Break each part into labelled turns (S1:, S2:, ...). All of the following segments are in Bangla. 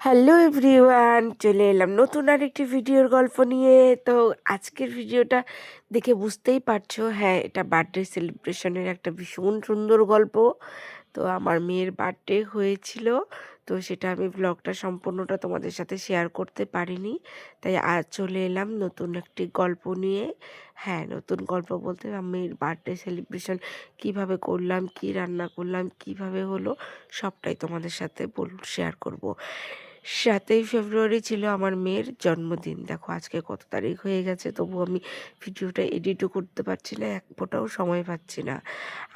S1: হ্যালো এভরিওয়ান চলে এলাম নতুন আর একটি ভিডিওর গল্প নিয়ে। তো আজকের ভিডিওটা দেখে বুঝতেই পারছ হ্যাঁ এটা বার্থডে সেলিব্রেশনের একটা ভীষণ সুন্দর গল্প। তো আমার মেয়ের বার্থডে হয়েছিল, তো সেটা আমি ব্লগটা সম্পূর্ণটা তোমাদের সাথে শেয়ার করতে পারিনি। তাই আজ চলে এলাম নতুন একটি গল্প নিয়ে। হ্যাঁ নতুন গল্প বলতে আমি বার্থডে সেলিব্রেশন কীভাবে করলাম, কি রান্না করলাম, কীভাবে হলো, সবটাই তোমাদের সাথে বল শেয়ার করব। সাতই ফেব্রুয়ারি ছিল আমার মেয়ের জন্মদিন। দেখো, আজকে কত তারিখ হয়ে গেছে, তবু আমি ভিডিওটা এডিটও করতে পারছি না, এক ফোটাও সময় পাচ্ছি না।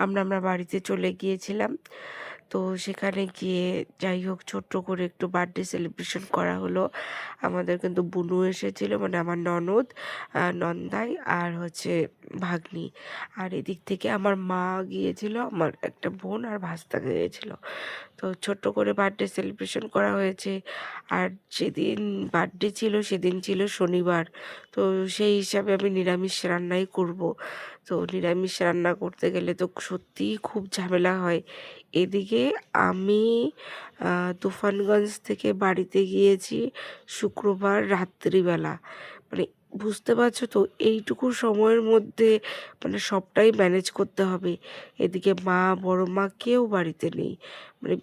S1: আমরা আমরা বাড়িতে চলে গিয়েছিলাম, তো সেখানে গিয়ে যাই হোক, ছোট্ট করে একটু বার্থডে সেলিব্রেশন করা হলো। আমাদের কিন্তু বুনু এসেছিল মানে আমার ননদ নন্দাই আর হচ্ছে ভাগ্নি। আর এদিক থেকে আমার মা গিয়েছিল, আমার একটা বোন আর ভাস্তা গিয়েছিল। তো ছোট্ট করে বার্থডে সেলিব্রেশন করা হয়েছে। আর যেদিন বার্থডে ছিল, সেদিন ছিল শনিবার। তো সেই হিসাবে আমি নিরামিষ রান্নাই করব। তো নিরামিষ রান্না করতে গেলে তো সত্যিই খুব ঝামেলা হয়। এদিকে আমি তুফানগঞ্জ থেকে বাড়িতে গিয়েছি শুক্রবার রাত্রিবেলা। মানে বুঝতে পারছ তো? এইটুকু সময়ের মধ্যে মানে সবটাই ম্যানেজ করতে হবে। এদিকে মা, বড় মা কেউ বাড়িতে নেই। মানে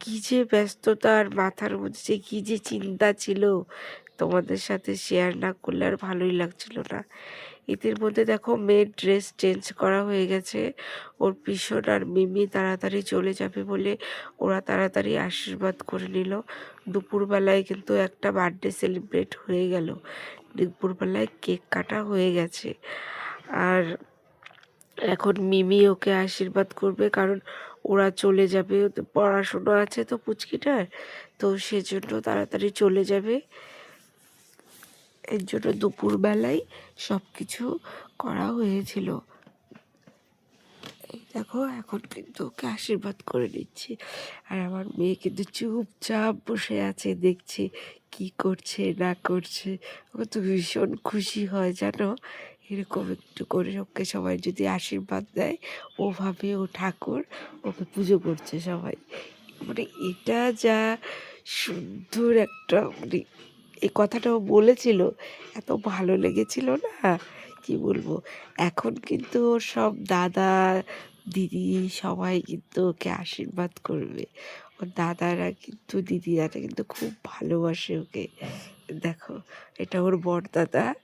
S1: কী যে ব্যস্ততা আর মাথার মধ্যে কী যে চিন্তা ছিল তোমাদের সাথে শেয়ার না করলে আর ভালোই লাগছিল না। এদের মধ্যে দেখো মেয়ের ড্রেস চেঞ্জ করা হয়ে গেছে। ওর পিছন আর মিমি তাড়াতাড়ি চলে যাবে বলে ওরা তাড়াতাড়ি আশীর্বাদ করে নিল। দুপুরবেলায় কিন্তু একটা বার্থডে সেলিব্রেট হয়ে গেল। দুপুরবেলায় কেক কাটা হয়ে গেছে। আর এখন মিমি ওকে আশীর্বাদ করবে, কারণ ওরা চলে যাবে। পড়াশুনো আছে তো পুচকিটার, তো সেজন্য তাড়াতাড়ি চলে যাবে। এর জন্য দুপুরবেলায় সব কিছু করা হয়েছিল। দেখো, এখন কিন্তু ওকে আশীর্বাদ করে নিচ্ছি। আর আমার মেয়ে কিন্তু চুপচাপ বসে আছে, দেখছে কি করছে, না করছে ও তো ভীষণ খুশি হয়, জানো? এরকম একটু করে ওকে সবাই যদি আশীর্বাদ দেয় ও ভাবে ও ঠাকুর ওকে পুজো করছে সবাই। মানে এটা যা সুন্দর একটা মানে এই কথাটাও বলেছিল, এত ভালো লেগেছিল না? কি বলব? এখন কিন্তু ওর সব দাদা দিদি সবাই কিন্তু ওকে আশীর্বাদ করবে। ওর দাদারা কিন্তু, দিদিরা কিন্তু খুব ভালোবাসে ওকে। দেখো, এটা ওর বড়দাদা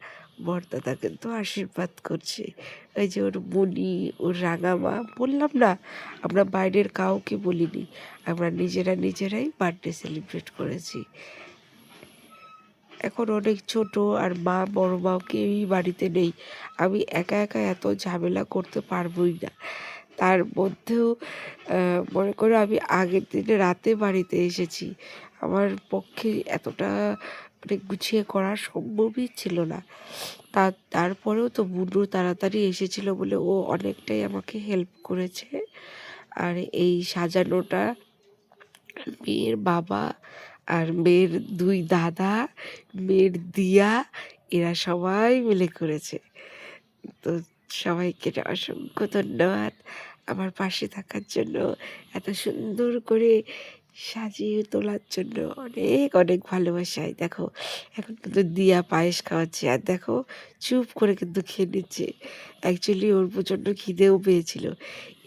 S1: বড়দাদা কিন্তু আশীর্বাদ করছে। ওই যে ওর মনি, ওর রাঙামা, বললাম না, আমরা বাইরের কাউকে বলিনি, আমরা নিজেরা নিজেরাই বার্থডে সেলিব্রেট করেছি। এখন অনেক ছোট আর মা, বড় মাও কেউই বাড়িতে নেই। আমি একা একা এত ঝামেলা করতে পারবোই না। তার মধ্যেও মনে করো আমি আগের দিনে রাতে বাড়িতে এসেছি। আমার পক্ষে এতটা মানে গুছিয়ে করা সম্ভবই ছিল না। তা, তারপরেও তো বুনু তাড়াতাড়ি এসেছিল বলে ও অনেকটাই আমাকে হেল্প করেছে। আর এই সাজানোটা মেয়ের বাবা আর মেয়ের দুই দাদা, মেয়ের দিয়া এরা সবাই মিলে করেছে। তো সবাইকে অসংখ্য ধন্যবাদ আমার পাশে থাকার জন্য, এত সুন্দর করে সাজিয়ে তোলার জন্য অনেক অনেক ভালোবাসায় দেখো, এখন কিন্তু দিয়া পায়েস খাওয়াচ্ছে আর দেখো, চুপ করে কিন্তু খেয়ে নিচ্ছে। অ্যাকচুয়ালি ওর প্রচণ্ড খিদেও পেয়েছিল।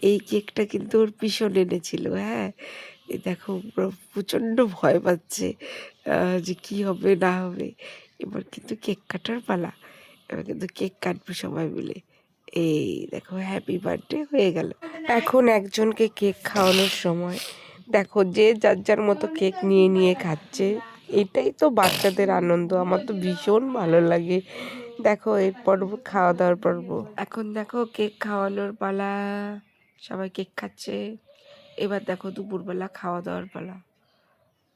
S1: এই কেকটা কিন্তু ওর পিছন এনেছিল হ্যাঁ? দেখো, পুরো প্রচণ্ড ভয় পাচ্ছে যে কি হবে, না হবে। এবার কিন্তু কেক কাটার পালা। এবার কিন্তু কেক কাটবে সবাই মিলে। এই দেখো হ্যাপি বার্থডে হয়ে গেল। এখন একজনকে কেক খাওয়ানোর সময়, দেখো, যে যার যার মতো কেক নিয়ে নিয়ে খাচ্ছে, এটাই তো বাচ্চাদের আনন্দ, আমার তো ভীষণ ভালো লাগে। দেখো এই পর্ব খাওয়া দাওয়ার পর্ব। এখন দেখো কেক খাওয়ানোর পালা, সবাই কেক খাচ্ছে। এবার দেখো, দুপুরবেলা খাওয়া দাওয়ার পালা।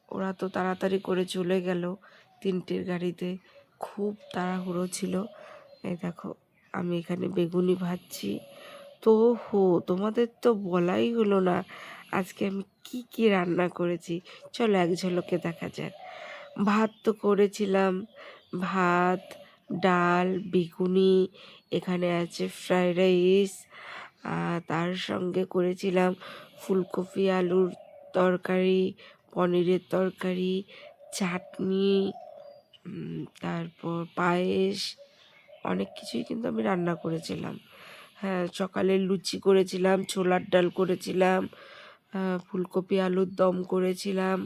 S1: ওরা তো তাড়াতাড়ি করে চলে গেল তিনটের গাড়িতে, খুব তাড়াহুড়ো ছিল। এই দেখো আমি এখানে বেগুনি ভাজছি। তো হো, তোমাদের তো বলাই হলো না আজকে আমি কি কি রান্না করেছি। চলো এক ঝলকে দেখা যাক। ভাত তো করেছিলাম। ভাত, ডাল, বেগুনি, এখানে আছে ফ্রাইড রাইস তার সঙ্গে করেছিলাম ফুলকপি আলুর তরকারি, পনিরের তরকারি, চাটনি তারপর পায়েস অনেক কিছুই কিন্তু আমি রান্না করেছিলাম। হ্যাঁ সকালে লুচি করেছিলাম, ছোলার ডাল করেছিলাম ফুলকপি আলুর দম করেছিলাম।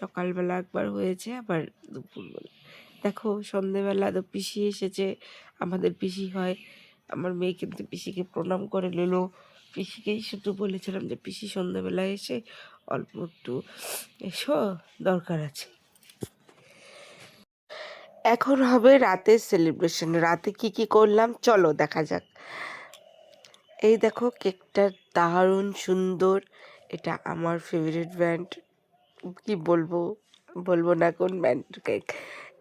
S1: সকালবেলা একবার হয়েছে, আবার দুপুরবেলা দেখো, সন্ধেবেলা তো পিসি এসেছে, আমাদের পিসি হয়। আমার মেয়ে কিন্তু পিসিকে প্রণাম করে নিল। পিসিকেই শুধু বলেছিলাম যে, পিসি সন্ধেবেলা এসে অল্প একটু এসো, দরকার আছে। এখন হবে রাতের সেলিব্রেশন রাতে কি কি করলাম? চলো দেখা যাক। এই দেখো, কেকটা দারুণ সুন্দর। এটা আমার ফেভারিট ব্র্যান্ড কি বলব? বলব না কোন ব্র্যান্ড কেক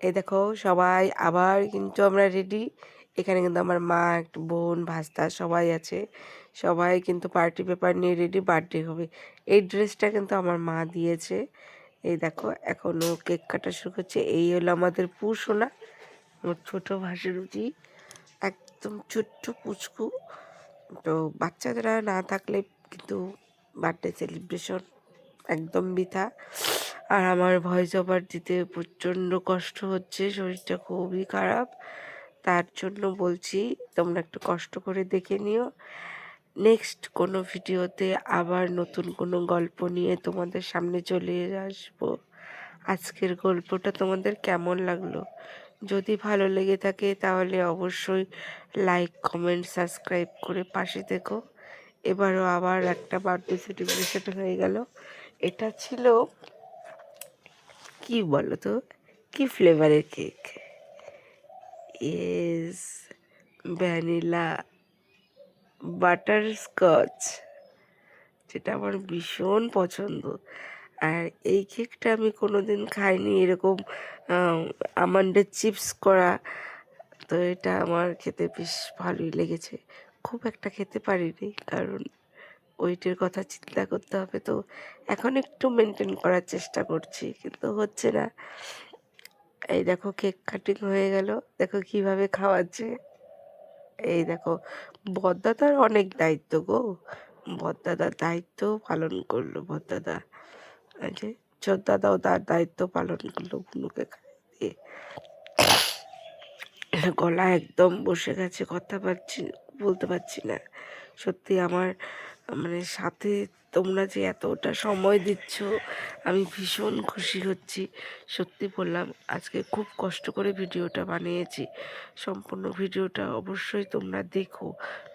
S1: এই দেখো, সবাই আবার কিন্তু আমরা রেডি এখানে কিন্তু আমার মা, একটু বোন, ভাস্তা সবাই আছে। সবাই কিন্তু পার্টি পেপার নিয়ে রেডি বার্থডে হবে। এই ড্রেসটা কিন্তু আমার মা দিয়েছে। এই দেখো এখনও কেক কাটা শুরু করছে। এই হলো আমাদের পুষোনা আমার ছোটো ভাসুরুচি একদম ছোট্ট পুচকু। তো বাচ্চারা না থাকলে কিন্তু বার্থডে সেলিব্রেশন একদম বৃথা। আর আমার ভয়েস ওভার দিতে প্রচণ্ড কষ্ট হচ্ছে, শরীরটা খুবই খারাপ। তার জন্য বলছি, তোমরা একটু কষ্ট করে দেখে নিও। নেক্সট কোনো ভিডিওতে আবার নতুন কোনো গল্প নিয়ে তোমাদের সামনে চলে আসব। আজকের গল্পটা তোমাদের কেমন লাগল? যদি ভালো লেগে থাকে তাহলে অবশ্যই লাইক কমেন্ট সাবস্ক্রাইব করে পাশে থেকো। এবারও আবার একটা বার্থডে সেলিব্রেশন হয়ে গেল। এটা ছিল কি বলো তো? কি ফ্লেভারের cake yes vanilla butterscotch যেটা আমার ভীষণ পছন্দ। আর এই কেকটা আমি কোনোদিন খাইনি, এরকম আমান্ডের চিপস করা, তো এটা আমার খেতে বেশ ভালোই লেগেছে। খুব একটা খেতে পারিনি, কারণ ওয়েটের কথা চিন্তা করতে হবে। তো এখন একটু মেনটেন করার চেষ্টা করছি, কিন্তু হচ্ছে না। এই দেখো কেক কাটিং হয়ে গেল। দেখো কীভাবে খাওয়াচ্ছে। এই দেখো বদ্দাদার অনেক দায়িত্ব গো। বদ্দাদার দায়িত্ব পালন করল বদ্দাদা যে দাদাও তার দায়িত্ব পালন করল খাইয়ে দিয়ে। গলা একদম বসে গেছে, কথা পাচ্ছি, বলতে পারছি না। সত্যি আমার মানে সাথে তোমরা যে এতটা সময় দিচ্ছ, আমি ভীষণ খুশি হচ্ছি। সত্যি বললাম, আজকে খুব কষ্ট করে ভিডিওটা বানিয়েছি। সম্পূর্ণ ভিডিওটা অবশ্যই তোমরা দেখো।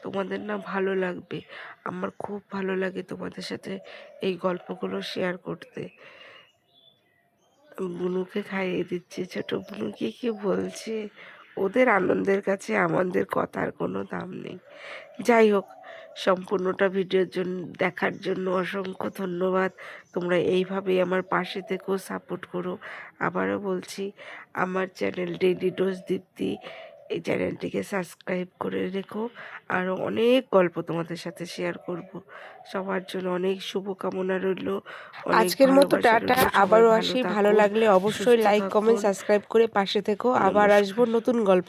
S1: তোমাদের না ভালো লাগবে। আমার খুব ভালো লাগে তোমাদের সাথে এই গল্পগুলো শেয়ার করতে। বুনুকে খাইয়ে দিচ্ছে। ছোট বুনুকে কি বলছে? ওদের আনন্দের কাছে আমাদের কথার কোনো দাম নেই। যাই হোক সম্পূর্ণটা ভিডিওর জন্য দেখার জন্য অসংখ্য ধন্যবাদ। তোমরা এইভাবেই আমার পাশে থেকেও সাপোর্ট করো। আবারও বলছি আমার চ্যানেল ডেইলি ডোজ দীপ্তি এই চ্যানেলটিকে সাবস্ক্রাইব করে রেখো। আরও অনেক গল্প তোমাদের সাথে শেয়ার করব। সবার জন্য অনেক শুভকামনা রইল।
S2: আজকের মতো টাটা। আবারও আসি। ভালো লাগলে অবশ্যই লাইক কমেন্ট সাবস্ক্রাইব করে পাশে থেকো। আবার আসব নতুন গল্প